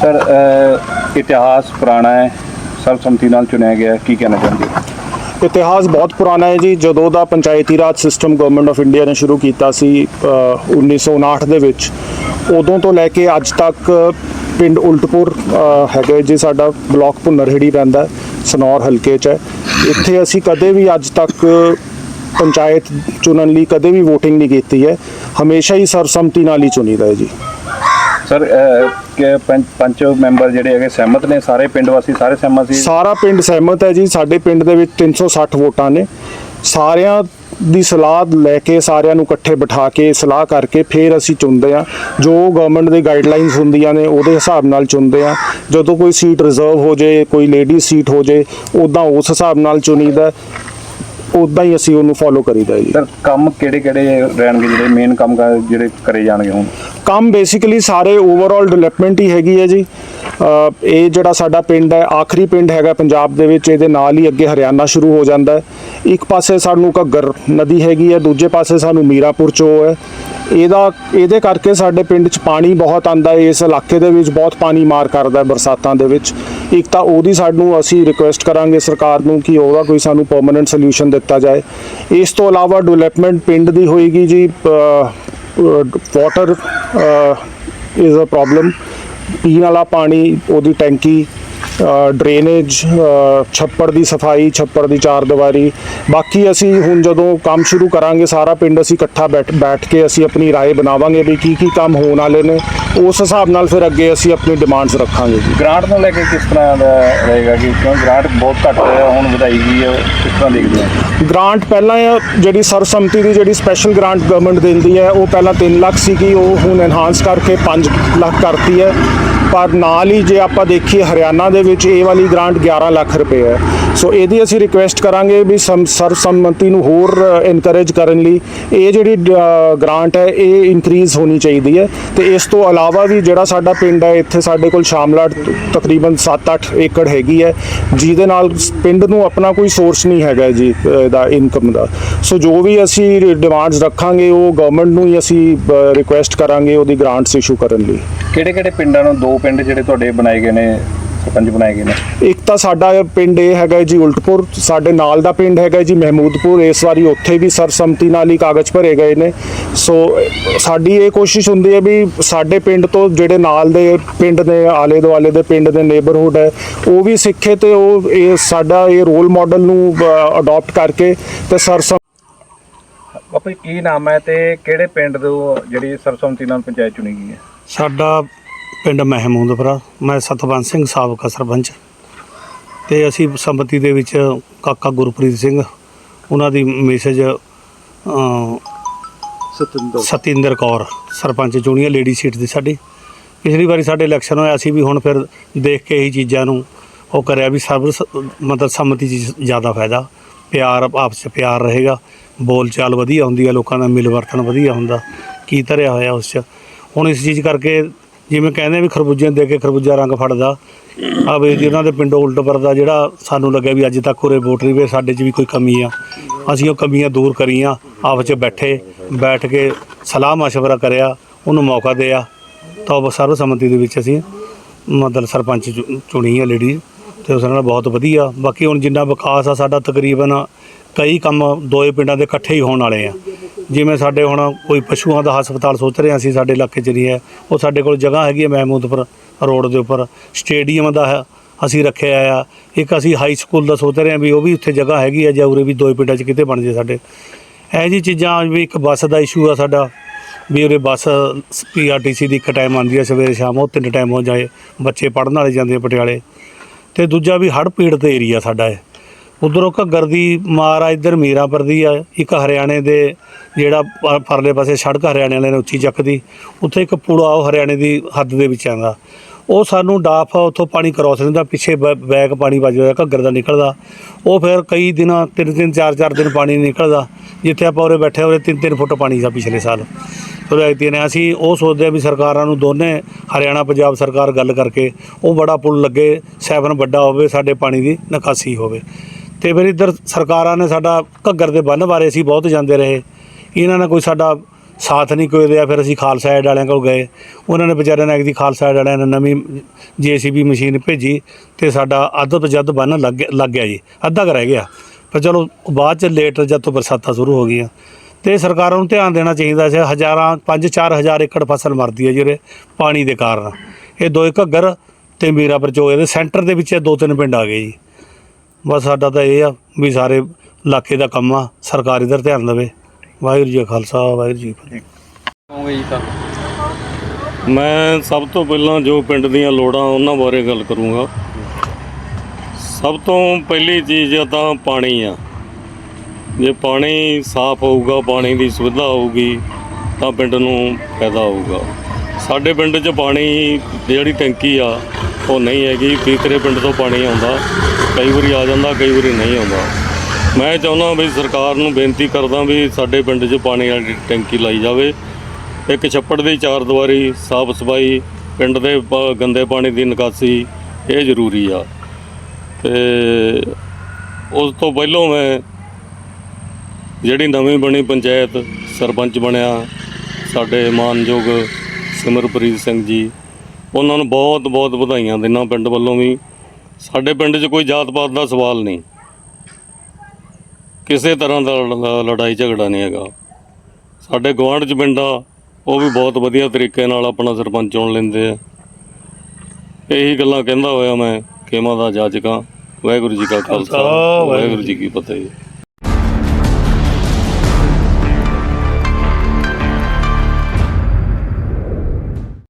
Sir ਇਤਿਹਾਸ ਪੁਰਾਣਾ ਹੈ ਸਰਬਸੰਮਤੀ ਨਾਲ ਚੁਣਿਆ ਗਿਆ ਕੀ ਕਹਿਣਾ ਚਾਹੁੰਦੇ ਹੋ? ਇਤਿਹਾਸ ਬਹੁਤ ਪੁਰਾਣਾ ਹੈ ਜੀ ਜਦੋਂ ਦਾ panchayati raj system government of India ਨੇ ਸ਼ੁਰੂ ਕੀਤਾ ਸੀ ਅ, 1959 ਦੇ ਵਿੱਚ ਉਦੋਂ ਤੋਂ ਲੈ ਕੇ ਅੱਜ ਤੱਕ ਪਿੰਡ ਉਲਟਪੁਰ ਅ, ਹੈਗਾ ਜੀ ਸਾਡਾ ਬਲਾਕ ਭੁੰਨਰਹੇੜੀ ਪੈਂਦਾ ਸਨੌਰ ਹਲਕੇ 'ਚ ਹੈ। ਇੱਥੇ ਅਸੀਂ ਕਦੇ ਵੀ ਅੱਜ ਤੱਕ ਪੰਚਾਇਤ ਚੁਣਨ ਲਈ ਕਦੇ ਵੀ VOTING ਨਹੀਂ ਕੀਤੀ ਹੈ। ਹਮੇਸ਼ਾ ਹੀ ਸਰਬਸੰਮਤੀ ਨਾਲ ਹੀ ਚੁਣੀਦਾ ਹੈ ਜੀ। ਸਰ ਅਹ, ਮੈਂਬਰ ਜਿਹੜੇ ਹੈਗੇ ਸਹਿਮਤ ਨੇ? ਸਾਰੇ ਪਿੰਡ ਵਾਸੀ ਸਾਰੇ ਸਹਿਮਤ ਸੀ? ਸਾਰਾ ਪਿੰਡ ਸਹਿਮਤ ਹੈ ਜੀ। ਸਾਡੇ ਪਿੰਡ ਦੇ ਵਿੱਚ 360 ਵੋਟਾਂ ਨੇ। ਸਾਰਿਆਂ ਦੀ ਸਲਾਹ ਲੈ ਕੇ ਸਾਰਿਆਂ ਨੂੰ ਇਕੱਠੇ ਬਿਠਾ ਕੇ ਸਲਾਹ ਕਰਕੇ ਫਿਰ ਅਸੀਂ ਚੁਣਦੇ ਆ ਜੋ ਗਵਰਨਮੈਂਟ ਦੇ ਗਾਈਡਲਾਈਨਸ ਹੁੰਦੀਆਂ ਨੇ ਉਹਦੇ ਹਿਸਾਬ ਨਾਲ ਚੁਣਦੇ ਆ ਜਦੋਂ ਕੋਈ ਸੀਟ ਰਿਜ਼ਰਵ ਹੋ ਜੇ ਕੋਈ ਲੇਡੀ ਸੀਟ ਹੋ ਜੇ ਉਦਾਂ ਉਸ ਹਿਸਾਬ ਨਾਲ ਚੁਣੀਦਾ। ਉਦਾਂ ਹੀ ਅਸੀਂ ਉਹਨੂੰ ਫੋਲੋ ਕਰੀਦਾ ਜੀ। ਸਰ ਕੰਮ ਕਿਹੜੇ ਕਿਹੜੇ ਰਹਿਣਗੇ ਜਿਹੜੇ ਮੇਨ ਕੰਮ ਜਿਹੜੇ ਕਰੇ ਜਾਣਗੇ ਹੁਣ? ਕੰਮ ਬੇਸਿਕਲੀ ਸਾਰੇ ਓਵਰਆਲ ਡਿਵੈਲਪਮੈਂਟ ਹੀ ਹੈਗੀ ਹੈ ਜੀ। ਇਹ ਜਿਹੜਾ ਸਾਡਾ ਪਿੰਡ ਹੈ ਆਖਰੀ ਪਿੰਡ ਹੈਗਾ ਪੰਜਾਬ ਦੇ ਵਿੱਚ ਇਹਦੇ ਨਾਲ ਹੀ ਅੱਗੇ ਹਰਿਆਣਾ ਸ਼ੁਰੂ ਹੋ ਜਾਂਦਾ ਹੈ। ਇੱਕ ਪਾਸੇ ਸਾਨੂੰ ਘੱਗਰ ਨਦੀ ਹੈਗੀ ਹੈ ਦੂਜੇ ਪਾਸੇ ਸਾਨੂੰ ਮੀਰਾਪੁਰ ਚੋ ਹੈ। ਇਹਦਾ ਇਹਦੇ ਕਰਕੇ ਸਾਡੇ ਪਿੰਡ 'ਚ ਪਾਣੀ ਬਹੁਤ ਆਂਦਾ ਹੈ ਇਸ ਇਲਾਕੇ ਦੇ ਵਿੱਚ ਬਹੁਤ ਪਾਣੀ ਮਾਰ ਕਰਦਾ ਹੈ ਬਰਸਾਤਾਂ ਦੇ ਵਿੱਚ। ਇੱਕ ਤਾਂ ਉਹਦੀ ਸਾਨੂੰ ਅਸੀਂ ਰਿਕੁਐਸਟ ਕਰਾਂਗੇ ਸਰਕਾਰ ਨੂੰ ਕਿ ਉਹਦਾ ਕੋਈ ਸਾਨੂੰ ਪਰਮਨੈਂਟ ਸੋਲੂਸ਼ਨ ਦਿੱਤਾ ਜਾਏ। ਇਸ ਤੋਂ ਇਲਾਵਾ ਡਿਵੈਲਪਮੈਂਟ ਪਿੰਡ ਦੀ ਹੋਏਗੀ ਜੀ ਵਾਟਰ ਇਜ਼ ਅ ਪ੍ਰੋਬਲਮ ਪੀਣ ਵਾਲਾ ਪਾਣੀ, ਉਹਦੀ ਟੈਂਕੀ ਡਰੇਨੇਜ ਛੱਪੜ ਦੀ ਸਫਾਈ ਛੱਪੜ ਦੀ ਚਾਰ ਦੀਵਾਰੀ ਬਾਕੀ ਅਸੀਂ ਹੁਣ ਜਦੋਂ ਕੰਮ ਸ਼ੁਰੂ ਕਰਾਂਗੇ ਸਾਰਾ ਪਿੰਡ ਅਸੀਂ ਇਕੱਠਾ ਬੈਠ ਬੈਠ ਕੇ ਅਸੀਂ ਆਪਣੀ رائے ਬਣਾਵਾਂਗੇ ਵੀ ਕੀ ਕੀ ਕੰਮ ਹੋਣ ਵਾਲੇ ਨੇ ਉਸ ਹਿਸਾਬ ਨਾਲ ਫਿਰ ਅੱਗੇ ਅਸੀਂ ਆਪਣੀ ਡਿਮਾਂਡਸ ਰੱਖਾਂਗੇ ਜੀ ਗ੍ਰਾਂਟ ਨੂੰ ਲੈ ਕੇ ਕਿਸ ਤਰ੍ਹਾਂ ਦਾ ਰਹੇਗਾ ਕਿ ਕਿਉਂ ਗ੍ਰਾਂਟ ਬਹੁਤ ਘੱਟ ਹੈ ਹੁਣ ਵਧਾਈ ਗਈ ਹੈ ਕਿਸ ਤਰ੍ਹਾਂ ਦੇਖਦੇ ਹੋ ਗ੍ਰਾਂਟ ਪਹਿਲਾਂ ਇਹ ਜਿਹੜੀ ਸਰਬਸੰਮਤੀ ਦੀ ਜਿਹੜੀ ਸਪੈਸ਼ਲ ਗ੍ਰਾਂਟ ਗਵਰਨਮੈਂਟ ਦਿੰਦੀ ਹੈ ਉਹ ਪਹਿਲਾਂ 3 ਲੱਖ ਸੀਗੀ ਉਹ ਹੁਣ ਐਨਹਾਂਸ ਕਰਕੇ 5 ਲੱਖ ਕਰਤੀ ਹੈ ਪਰ ਨਾਲ ਹੀ ਜੇ ਆਪਾਂ ਦੇਖੀਏ ਹਰਿਆਣਾ ਦੇ ਵਿੱਚ ਇਹ ਵਾਲੀ ਗ੍ਰਾਂਟ 11 ਲੱਖ ਰੁਪਏ ਹੈ। ਸੋ ਇਹਦੀ ਅਸੀਂ ਰਿਕੁਐਸਟ ਕਰਾਂਗੇ ਵੀ ਸਮ- ਸਰਬਸੰਮਤੀ ਨੂੰ ਹੋਰ ਇਨਕਰੇਜ ਕਰਨ ਲਈ ਇਹ ਜਿਹੜੀ ਗ੍ਰਾਂਟ ਹੈ, ਇਹ ਇਨਕਰੀਜ਼ ਹੋਣੀ ਚਾਹੀਦੀ ਹੈ। ਤੇ ਇਸ ਤੋਂ ਇਲਾਵਾ ਵੀ ਜਿਹੜਾ ਸਾਡਾ ਪਿੰਡ ਹੈ, ਇੱਥੇ ਸਾਡੇ ਕੋਲ ਸ਼ਾਮਲਾਟ ਤਕਰੀਬਨ 7-8 ਏਕੜ ਹੈਗੀ ਹੈ। ਜਿਹਦੇ ਨਾਲ ਪਿੰਡ ਨੂੰ ਆਪਣਾ ਕੋਈ ਸੋਰਸ ਨਹੀਂ ਹੈਗਾ ਜੀ ਇਹਦਾ ਇਨਕਮ ਦਾ। ਸੋ ਜੋ ਵੀ ਅਸੀਂ ਡਿਮਾਂਡਸ ਰੱਖਾਂਗੇ, ਉਹ ਗਵਰਨਮੈਂਟ ਨੂੰ ਹੀ ਅਸੀਂ ਰਿਕੁਐਸਟ ਕਰਾਂਗੇ ਉਹਦੀ ਗ੍ਰਾਂਟਸ ਇਸ਼ੂ ਕਰਨ ਲਈ। ਕਿਹੜੇ ਕਿਹੜੇ ਪਿੰਡਾਂ ਨੂੰ ਦੋ ਪਿੰਡ ਜਿਹੜੇ ਤੁਹਾਡੇ ਬਣਾਏ ਗਏ ਨੇ ਸਰਪੰਚ ਬਣਾਏ ਗਏ ਨੇ? ਇੱਕ ਤਾਂ ਸਾਡਾ ਪਿੰਡ ਇਹ ਹੈਗਾ ਜੀ ਉਲਟਪੁਰ ਸਾਡੇ ਨਾਲ ਦਾ ਪਿੰਡ ਹੈਗਾ ਜੀ ਮਹਿਮੂਦਪੁਰ ਇਸ ਵਾਰੀ ਉੱਥੇ ਵੀ ਸਰਸੰਮਤੀ ਨਾਲ ਹੀ ਕਾਗਜ਼ ਭਰੇ ਗਏ ਨੇ। ਸੋ ਸਾਡੀ ਇਹ ਕੋਸ਼ਿਸ਼ ਹੁੰਦੀ ਹੈ ਵੀ ਸਾਡੇ ਪਿੰਡ ਤੋਂ ਜਿਹੜੇ ਨਾਲ ਦੇ ਪਿੰਡ ਨੇ ਆਲੇ ਦੁਆਲੇ ਦੇ ਪਿੰਡ ਦੇ ਨੇਬਰਹੁੱਡ ਹੈ ਉਹ ਵੀ ਸਿੱਖੇ ਤੇ ਉਹ ਇਹ ਸਾਡਾ ਇਹ ਰੋਲ ਮਾਡਲ ਨੂੰ ਅਡਾਪਟ ਕਰਕੇ ਤੇ ਸਰਸਮ ਬਾਪੂ ਕੀ ਨਾਮ ਹੈ ਤੇ ਕਿਹੜੇ ਪਿੰਡ ਤੋਂ ਜਿਹੜੀ ਸਰਬਸੰਮਤੀ ਨਾਲ ਪੰਚਾਇਤ ਚੁਣੀ ਗਈ ਹੈ? ਸਾਡਾ ਪਿੰਡ ਮਹਿਮੂਦਪੁਰਾ ਮੈਂ ਸਤਵੰਤ ਸਿੰਘ ਸਾਬਕਾ ਸਰਪੰਚ। ਤੇ ਅਸੀਂ ਸੰਮਤੀ ਦੇ ਵਿੱਚ ਕਾਕਾ ਗੁਰਪ੍ਰੀਤ ਸਿੰਘ ਉਹਨਾਂ ਦੀ ਮੈਸੇਜ ਸਤਿੰਦਰ। ਸਤਿੰਦਰ ਕੌਰ ਸਰਪੰਚ ਚੁਣੀ ਲੇਡੀ ਸੀਟ ਦੀ ਸਾਡੀ। ਪਿਛਲੀ ਵਾਰੀ ਸਾਡੇ ਇਲੈਕਸ਼ਨ ਹੋਇਆ ਸੀ ਵੀ ਹੁਣ ਫਿਰ ਦੇਖ ਕੇ ਇਹੀ ਚੀਜ਼ਾਂ ਨੂੰ ਉਹ ਕਰਿਆ ਵੀ ਸਰਬ ਮਤਲਬ ਸੰਮਤੀ 'ਚ ਜ਼ਿਆਦਾ ਫਾਇਦਾ। ਪਿਆਰ ਆਪਸ 'ਚ ਪਿਆਰ ਰਹੇਗਾ। ਬੋਲ ਚਾਲ ਵਧੀਆ ਹੁੰਦੀ ਹੈ ਲੋਕਾਂ ਦਾ ਮਿਲ ਵਰਤਨ ਵਧੀਆ ਹੁੰਦਾ। ਕੀ ਧਰਿਆ ਹੋਇਆ ਉਸ 'ਚ? ਹੁਣ ਇਸ ਚੀਜ਼ ਕਰਕੇ ਜਿਵੇਂ ਕਹਿੰਦੇ ਵੀ ਖਰਬੂਜੇ ਦੇ ਕੇ ਖਰਬੂਜਾ ਰੰਗ ਫੜਦਾ। ਆ ਵੀ ਜਿਹਨਾਂ ਦੇ ਪਿੰਡੋਂ ਉਲਟ ਪਰਦਾ ਜਿਹੜਾ ਸਾਨੂੰ ਲੱਗਿਆ ਵੀ ਅੱਜ ਤੱਕ ਉਰੇ ਵੋਟਰੀ ਵੀ ਸਾਡੇ 'ਚ ਵੀ ਕੋਈ ਕਮੀ ਆ। ਅਸੀਂ ਉਹ ਕਮੀਆਂ ਦੂਰ ਕਰੀਆਂ ਆਪਸ 'ਚ ਬੈਠੇ, ਬੈਠ ਕੇ ਸਲਾਹ ਮਸ਼ਵਰਾ ਕਰਿਆ, ਉਹਨੂੰ ਮੌਕਾ ਦਿਆ। ਤਾਂ ਉਹ ਸਰਵ ਸੰਮਤੀ ਦੇ ਵਿੱਚ ਅਸੀਂ ਮਤਲਬ ਸਰਪੰਚ ਚੁ- ਚੁਣੀ ਆ ਲੇਡੀ ਤੇ ਉਸ ਨਾਲ ਬਹੁਤ ਵਧੀਆ। ਬਾਕੀ ਹੁਣ ਜਿੰਨਾ ਵਿਕਾਸ ਆ, ਸਾਡਾ ਤਕਰੀਬਨ ਕਈ ਕੰਮ ਦੋਏ ਪਿੰਡਾਂ ਦੇ ਇਕੱਠੇ ਹੀ ਹੋਣ ਵਾਲੇ ਆ। ਜਿਵੇਂ ਸਾਡੇ ਹੁਣ ਕੋਈ ਪਸ਼ੂਆਂ ਦਾ ਹਸਪਤਾਲ ਸੋਚ ਰਹੇ ਹਾਂ ਅਸੀਂ ਸਾਡੇ ਇਲਾਕੇ 'ਚ ਨਹੀਂ ਹੈ, ਉਹ ਸਾਡੇ ਕੋਲ ਜਗ੍ਹਾ ਹੈਗੀ ਹੈ ਮਹਿਮੂਦਪੁਰ ਰੋਡ ਦੇ ਉੱਪਰ, ਸਟੇਡੀਅਮ ਦਾ ਹੈ- ਅਸੀਂ ਰੱਖਿਆ ਆ। ਇੱਕ ਅਸੀਂ ਹਾਈ ਸਕੂਲ ਦਾ ਸੋਚ ਰਹੇ ਹਾਂ ਵੀ ਉਹ ਵੀ ਉੱਥੇ ਜਗ੍ਹਾ ਹੈਗੀ ਆ, ਜਾਂ ਉਰੇ ਵੀ ਦੋਏ ਪਿੰਡਾਂ 'ਚ ਕਿਤੇ ਬਣ ਜੇ ਸਾਡੇ। ਇਹ ਜੀ ਚੀਜ਼ਾਂ ਵੀ ਇੱਕ ਬੱਸ ਦਾ ਇਸ਼ੂ ਆ ਸਾਡਾ, ਵੀ ਉਰੇ ਬੱਸ ਪੀਆਰਟੀਸੀ ਦੀ ਇੱਕ ਟਾਈਮ ਆਉਂਦੀ ਹੈ ਸਵੇਰੇ ਸ਼ਾਮ, ਉਹ ਤਿੰਨ ਟਾਈਮ ਹੋ ਜਾਏ, ਬੱਚੇ ਪੜ੍ਹਨ ਵਾਲੇ ਜਾਂਦੇ ਆ ਪਟਿਆਲੇ। ਤੇ ਦੂਜਾ ਵੀ ਹੜ੍ਹ ਪੀੜਤ ਏਰੀਆ ਸਾਡਾ ਹੈ ਉਧਰੋਂ ਘੱਗਰ ਦੀ ਮਾਰ ਆ, ਇੱਧਰ ਮੀਰਾਪੁਰ ਦੀ ਆ, ਇੱਕ ਹਰਿਆਣੇ ਦੇ ਜਿਹੜਾ ਪ- ਪਰਲੇ ਪਾਸੇ ਸੜਕ ਹਰਿਆਣੇ ਵਾਲੇ ਨੇ ਉੱਚੀ ਚੱਕਦੀ, ਉੱਥੇ ਇੱਕ ਪੁਲ ਆ, ਉਹ ਹਰਿਆਣੇ ਦੀ ਹੱਦ ਦੇ ਵਿੱਚ ਆਉਂਦਾ। ਉਹ ਸਾਨੂੰ ਡਾਫ ਆ, ਉੱਥੋਂ ਪਾਣੀ ਕ੍ਰੋਸ ਨਹੀਂ ਪਿੱਛੇ ਬੈ- ਬੈਕ ਪਾਣੀ ਵੱਜਦਾ ਘੱਗਰ ਦਾ ਨਿਕਲਦਾ। ਉਹ ਫਿਰ ਕਈ ਦਿਨਾਂ, ਤਿੰਨ ਤਿੰਨ, ਚਾਰ ਚਾਰ ਦਿਨ ਪਾਣੀ ਨਿਕਲਦਾ, ਜਿੱਥੇ ਆਪਾਂ ਉਰੇ ਬੈਠੇ ਉਰੇ ਤਿੰਨ ਤਿੰਨ ਫੁੱਟ ਪਾਣੀ ਸੀ ਪਿਛਲੇ ਸਾਲ। ਉਹਦੇ ਨੇ ਅਸੀਂ ਉਹ ਸੋਚਦੇ ਆ ਵੀ ਸਰਕਾਰਾਂ ਨੂੰ ਦੋਨੇ, ਹਰਿਆਣਾ, ਪੰਜਾਬ ਸਰਕਾਰ ਗੱਲ ਕਰਕੇ ਉਹ ਬੜਾ ਪੁਲ ਲੱਗੇ ਸੈਵਨ ਵੱਡਾ ਹੋਵੇ, ਸਾਡੇ ਪਾਣੀ ਦੀ ਨਿਕਾਸੀ ਹੋਵੇ। ਤੇ ਫਿਰ ਇੱਧਰ ਸਰਕਾਰਾਂ ਨੇ ਸਾਡਾ ਘੱਗਰ ਦੇ ਬੰਨ ਬਾਰੇ ਅਸੀਂ ਬਹੁਤ ਜਾਂਦੇ ਰਹੇ। ਇਹਨਾਂ ਨੇ ਕੋਈ ਸਾਡਾ ਸਾਥ ਨਹੀਂ ਕੋਈ ਦਿਆ, ਫਿਰ ਅਸੀਂ ਖਾਲਸਾ ਏਡ ਵਾਲਿਆਂ ਕੋਲ ਗਏ। ਉਹਨਾਂ ਨੇ ਵਿਚਾਰਿਆਂ ਨੇ ਦੀ ਖਾਲਸਾ ਏਡ ਵਾਲਿਆਂ ਨੇ ਨਵੀਂ ਜੀਸੀਬੀ ਮਸ਼ੀਨ ਭੇਜੀ ਤੇ ਸਾਡਾ ਅੱਧ ਤੋਂ ਜੱਦ ਬੰਨ ਲੱਗ ਲੱਗ ਗਿਆ ਜੀ, ਅੱਧਾ ਕੁ ਰਹਿ ਗਿਆ। ਪਰ ਚਲੋ, ਬਾਅਦ ਚ ਲੇਟ ਜਦ ਤੋਂ ਬਰਸਾਤਾਂ ਸ਼ੁਰੂ ਹੋ ਗਈਆਂ। ਤੇ ਸਰਕਾਰਾਂ ਨੂੰ ਧਿਆਨ ਦੇਣਾ ਚਾਹੀਦਾ ਸੀ, ਹਜ਼ਾਰਾਂ 5-4 ਹਜ਼ਾਰ ਏਕੜ ਫਸਲ ਮਰਦੀ ਹੈ ਜਿਹੜੇ ਪਾਣੀ ਦੇ ਕਾਰਨ। ਇਹ ਦੋਏ ਘੱਗਰ ਤੇ ਮੀਰਾਪੁਰ ਚੋ ਇਹਦੇ ਸੈਂਟਰ ਦੇ ਵਿੱਚ ਇਹ ਦੋ ਤਿੰਨ ਪਿੰਡ ਆ ਗਏ ਜੀ। ਬਸ ਸਾਡਾ ਤਾਂ ਇਹ ਆ ਵੀ ਸਾਰੇ ਇਲਾਕੇ ਦਾ ਕੰਮ ਆ, ਸਰਕਾਰ ਇਧਰ ਧਿਆਨ ਦੇਵੇ। ਵਾਹਿਗੁਰੂ ਜੀ ਕਾ ਖਾਲਸਾ, ਵਾਹਿਗੁਰੂ ਜੀ ਕੀ ਫਤਿਹ। ਮੈਂ ਸਭ ਤੋਂ ਪਹਿਲਾਂ ਜੋ ਪਿੰਡ ਦੀਆਂ ਲੋੜਾਂ ਉਹਨਾਂ ਬਾਰੇ ਗੱਲ ਕਰੂੰਗਾ। ਸਭ ਤੋਂ ਪਹਿਲੀ ਚੀਜ਼ ਤਾਂ ਪਾਣੀ ਆ। ਜੇ ਪਾਣੀ ਸਾਫ਼ ਹੋਊਗਾ, ਪਾਣੀ ਦੀ ਸੁਵਿਧਾ ਹੋਊਗੀ, ਤਾਂ ਪਿੰਡ ਨੂੰ ਫਾਇਦਾ ਹੋਊਗਾ। ਸਾਡੇ ਪਿੰਡ 'ਚ ਪਾਣੀ ਜਿਹੜੀ ਟੈਂਕੀ ਆ, ਉਹ ਨਹੀਂ ਹੈਗੀ। ਤੀਸਰੇ ਪਿੰਡ ਤੋਂ ਪਾਣੀ ਆਉਂਦਾ। ਕਈ ਵਾਰੀ ਆ ਜਾਂਦਾ, ਕਈ ਵਾਰੀ ਨਹੀਂ ਆਉਂਦਾ। ਮੈਂ ਚਾਹੁੰਦਾ ਵੀ ਸਰਕਾਰ ਨੂੰ ਬੇਨਤੀ ਕਰਦਾ ਵੀ ਸਾਡੇ ਪਿੰਡ 'ਚ ਪਾਣੀ ਵਾਲੀ ਟੈਂਕੀ ਲਾਈ ਜਾਵੇ। ਇੱਕ ਛੱਪੜ ਦੀ ਚਾਰ ਦੀਵਾਰੀ, ਸਾਫ਼ ਸਫ਼ਾਈ, ਪਿੰਡ ਦੇ ਗੰਦੇ ਪਾਣੀ ਦੀ ਨਿਕਾਸੀ, ਇਹ ਜ਼ਰੂਰੀ ਆ। ਤੇ ਉਸ ਤੋਂ ਪਹਿਲਾਂ ਮੈਂ ਜਿਹੜੀ ਨਵੀਂ ਬਣੀ ਪੰਚਾਇਤ, ਸਰਪੰਚ ਬਣਿਆ, ਸਾਡੇ ਮਾਨਯੋਗ ਸਿਮਰਪ੍ਰੀਤ ਸਿੰਘ ਜੀ, ਉਹਨਾਂ ਨੂੰ ਬਹੁਤ ਬਹੁਤ ਵਧਾਈਆਂ ਦਿੰਦਾ ਪਿੰਡ ਵੱਲੋਂ ਵੀ। ਸਾਡੇ ਪਿੰਡ 'ਚ ਕੋਈ ਜਾਤ ਪਾਤ ਦਾ ਸਵਾਲ ਨਹੀਂ। ਕਿਸੇ ਤਰ੍ਹਾਂ ਦਾ ਲੜ- ਲੜਾਈ ਝਗੜਾ ਨਹੀਂ ਹੈਗਾ। ਸਾਡੇ ਗੁਆਂਢ ਚ ਪਿੰਡ ਉਹ ਵੀ ਬਹੁਤ ਵਧੀਆ ਤਰੀਕੇ ਨਾਲ ਆਪਣਾ ਸਰਪੰਚ ਚੁਣ ਲੈਂਦੇ ਆ। ਇਹੀ ਗੱਲਾਂ ਕਹਿੰਦਾ ਹੋਇਆ ਮੈਂ ਖੇਮਾ ਦਾ ਜਾਜਕਾਂ ਵਾਹਿਗੁਰੂ ਜੀ ਕਾ ਖਾਲਸਾ ਵਾਹਿਗੁਰੂ ਜੀ ਕੀ ਫਤਿਹ।